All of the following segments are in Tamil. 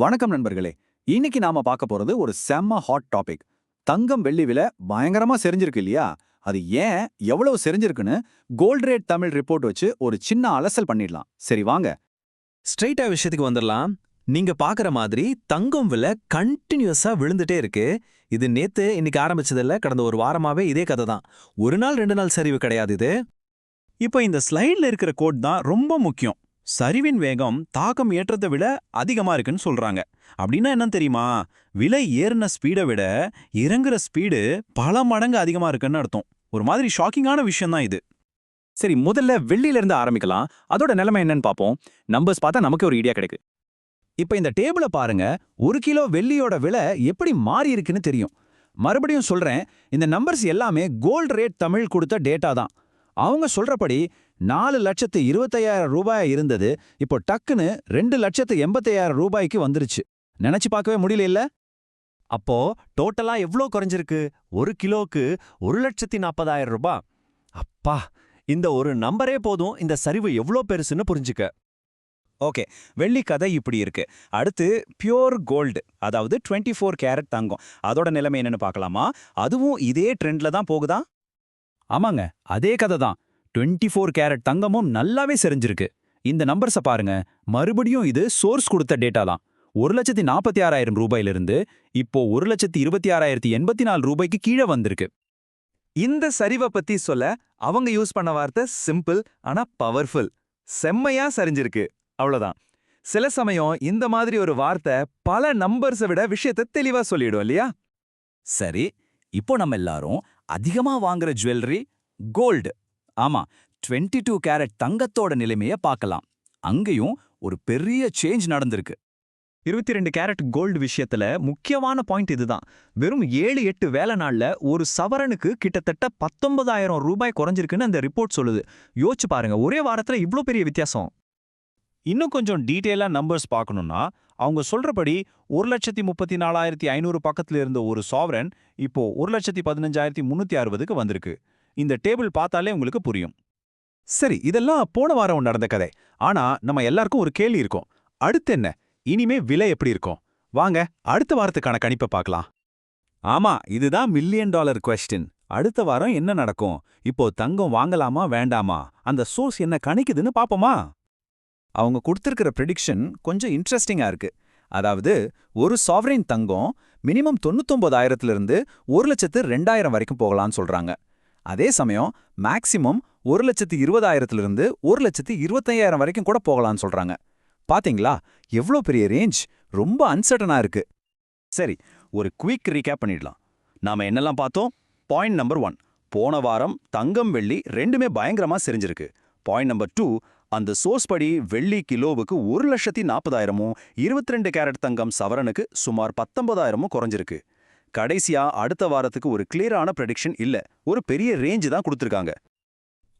வணக்கம் நண்பர்களே. இன்னைக்கு நாம பார்க்க போறது ஒரு செம்ம ஹாட் டாபிக் தங்கம் வெள்ளி விலை பயங்கரமா செறிஞ்சிருக்கு இல்லையா? அது ஏன் எவ்வளவு செறிஞ்சிருக்குன்னு கோல்ட் ரேட் தமிழ் ரிப்போர்ட் வச்சு ஒரு சின்ன அலசல் பண்ணிடலாம். சரி வாங்க. ஸ்ட்ரைட்டா விஷயத்துக்கு வந்துடலாம். நீங்க பாக்குற மாதிரி தங்கம் விலை கண்டினியூஸா விழுந்துட்டே இருக்கு. இது நேத்து இன்னைக்கு ஆரம்பிச்சதில்ல. கடந்த ஒரு வாரமாவே இதே கதை தான். ஒரு நாள் ரெண்டு நாள் சரிவு கிடையாது இது. இப்போ இந்த ஸ்லைட்ல இருக்கிற கோட் தான் ரொம்ப முக்கியம். சரிவின் வேகம் தாக்கம் ஏற்றத்தை விட அதிகமா இருக்குன்னு சொல்றாங்க. அப்படின்னா என்னன்னு தெரியுமா? விலை ஏறின ஸ்பீடை விட இறங்குற ஸ்பீடு பல மடங்கு அதிகமா இருக்குன்னு அர்த்தம். ஒரு மாதிரி ஷாக்கிங்கான விஷயம் தான் இது. சரி முதல்ல வெள்ளியில இருந்து ஆரம்பிக்கலாம். அதோட நிலைமை என்னன்னு பார்ப்போம். நம்பர்ஸ் பார்த்தா நமக்கு ஒரு ஐடியா கிடைக்கு. இப்ப இந்த டேபிள பாருங்க. ஒரு கிலோ வெள்ளியோட விலை எப்படி மாறி இருக்குன்னு தெரியும். மறுபடியும் சொல்றேன். இந்த நம்பர்ஸ் எல்லாமே கோல்ட் ரேட் தமிழ் கொடுத்த டேட்டா தான். அவங்க சொல்றபடி நாலு லட்சத்து இருபத்தையாயிரம் ரூபாயா இருந்தது. இப்போ டக்குன்னு ரெண்டு லட்சத்து எண்பத்தையாயிரம் ரூபாய்க்கு வந்துருச்சு. நினைச்சு பார்க்கவே முடியல இல்ல அப்போ டோட்டலா எவ்ளோ குறைஞ்சிருக்கு? ஒரு கிலோக்கு ஒரு லட்சத்தி நாற்பதாயிரம் ரூபாய் அப்பா இந்த ஒரு நம்பரே போதும். இந்த சரிவு எவ்ளோ பெருசுன்னு புரிஞ்சுக்க. ஓகே வெள்ளி கதை இப்படி இருக்கு. அடுத்து பியோர் கோல்டு அதாவது 24 ஃபோர் கேரட் தங்கம். அதோட நிலைமை என்னன்னு பார்க்கலாமா? அதுவும் இதே ட்ரெண்ட்ல தான் போகுதா? ஆமாங்க அதே கதை தான். டுவெண்ட்டி ஃபோர் கேரட் தங்கமும் நல்லாவே செறிஞ்சிருக்கு இந்த நம்பர்ஸை பாருங்க. மறுபடியும் இது சோர்ஸ் கொடுத்த டேட்டா தான். ஒரு லட்சத்தி நாற்பத்தி ஆறாயிரம் ரூபாயிலிருந்து இப்போ ஒரு லட்சத்தி இருபத்தி ஆறாயிரத்தி எண்பத்தி நாலு ரூபாய்க்கு கீழே வந்திருக்கு. இந்த சரிவை பத்தி சொல்ல அவங்க யூஸ் பண்ண வார்த்தை சிம்பிள் ஆனா பவர்ஃபுல் செம்மையா சரிஞ்சிருக்கு. அவ்வளவுதான். சில சமயம் இந்த மாதிரி ஒரு வார்த்தை பல நம்பர்ஸை விட விஷயத்தை தெளிவா சொல்லிடும் இல்லையா? சரி இப்போ நம்ம எல்லாரும் அதிகமா வாங்குற ஜுவல்லரி கோல்டு ஆமா 22 டூ கேரட் தங்கத்தோட நிலைமைய பார்க்கலாம் அங்கேயும் ஒரு பெரிய சேஞ்ச் நடந்திருக்கு. இருபத்தி ரெண்டு கேரட் கோல்டு விஷயத்துல முக்கியமான பாயிண்ட் இதுதான். வெறும் ஏழு எட்டு வேலை நாள்ல ஒரு சவரனுக்கு கிட்டத்தட்ட பத்தொன்பதாயிரம் ரூபாய் குறைஞ்சிருக்குன்னு அந்த ரிப்போர்ட் சொல்லுது. யோசிச்சு பாருங்க ஒரே வாரத்துல இவ்ளோ பெரிய வித்தியாசம். இன்னும் கொஞ்சம் டீட்டெயிலா நம்பர்ஸ் பார்க்கணும்னா அவங்க சொல்றபடி ஒரு லட்சத்தி முப்பத்தி நாலாயிரத்தி ஐநூறு பக்கத்துல இருந்த ஒரு சாவரன் இப்போ ஒரு லட்சத்தி பதினஞ்சாயிரத்தி முன்னூத்தி அறுபதுக்கு வந்திருக்கு. இந்த டேபிள் பார்த்தாலே உங்களுக்கு புரியும். சரி இதெல்லாம் போன வாரம் நடந்த கதை. ஆனா நம்ம எல்லாருக்கும் ஒரு கேள்வி இருக்கும். அடுத்து என்ன? இனிமே விலை எப்படி இருக்கும்? வாங்க அடுத்த வாரத்துக்கான கணிப்பை பார்க்கலாம். ஆமா இதுதான் மில்லியன் டாலர் கொஸ்டின் அடுத்த வாரம் என்ன நடக்கும்? இப்போ தங்கம் வாங்கலாமா வேண்டாமா? அந்த சோர்ஸ் என்ன கணிக்குதுன்னு பாப்போமா அவங்க கொடுத்திருக்கிற ப்ரெடிக்ஷன் கொஞ்சம் இன்ட்ரெஸ்டிங்கா இருக்கு. அதாவது ஒரு சாவரின் தங்கம் மினிமம் தொண்ணூத்தொன்பதாயிரத்துல இருந்து ஒரு லட்சத்து ரெண்டாயிரம் வரைக்கும் போகலாம்னு சொல்றாங்க. அதே சமயம் மேக்சிமம் ஒரு லட்சத்து இருபதாயிரத்துல இருந்து ஒரு லட்சத்து இருபத்தையாயிரம் வரைக்கும் கூட போகலாம்னு சொல்றாங்க. பாத்தீங்களா? எவ்வளோ பெரிய ரேஞ்ச் ரொம்ப அன்சர்டனா இருக்கு. சரி ஒரு குயிக் ரீகேப் பண்ணிடலாம். நாம என்னெல்லாம் பார்த்தோம்? பாயிண்ட் நம்பர் ஒன் போன வாரம் தங்கம் வெள்ளி ரெண்டுமே பயங்கரமா செரிஞ்சிருக்கு. பாயிண்ட் நம்பர் டூ அந்த சோர்ஸ் படி வெள்ளி கிலோவுக்கு ஒரு லட்சத்தி நாற்பதாயிரமும் இருபத்தி ரெண்டு கேரட் தங்கம் சவரனுக்கு சுமார் பத்தொன்பதாயிரமும் குறைஞ்சிருக்கு. கடைசியா அடுத்த வாரத்துக்கு ஒரு கிளியரான ப்ரெடிக்ஷன் இல்ல. ஒரு பெரிய ரேஞ்ச் தான் கொடுத்துருக்காங்க.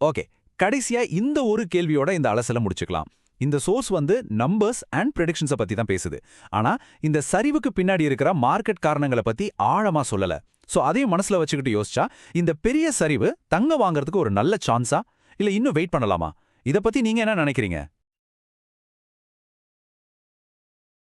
ஓகே கடைசியா இந்த ஒரு கேள்வியோட இந்த அலசல முடிச்சுக்கலாம். இந்த சோர்ஸ் வந்து நம்பர்ஸ் அண்ட் ப்ரெடிக்ஷன்ஸை பத்தி தான் பேசுது. ஆனா இந்த சரிவுக்கு பின்னாடி இருக்கிற மார்க்கெட் காரணங்களை பத்தி ஆழமா சொல்லல. சோ அதையும் மனசுல வச்சுக்கிட்டு யோசிச்சா இந்த பெரிய சரிவு தங்க வாங்குறதுக்கு ஒரு நல்ல சான்ஸா இல்ல இன்னும் வெயிட் பண்ணலாமா? இத பத்தி நீங்க என்ன நினைக்கிறீங்க?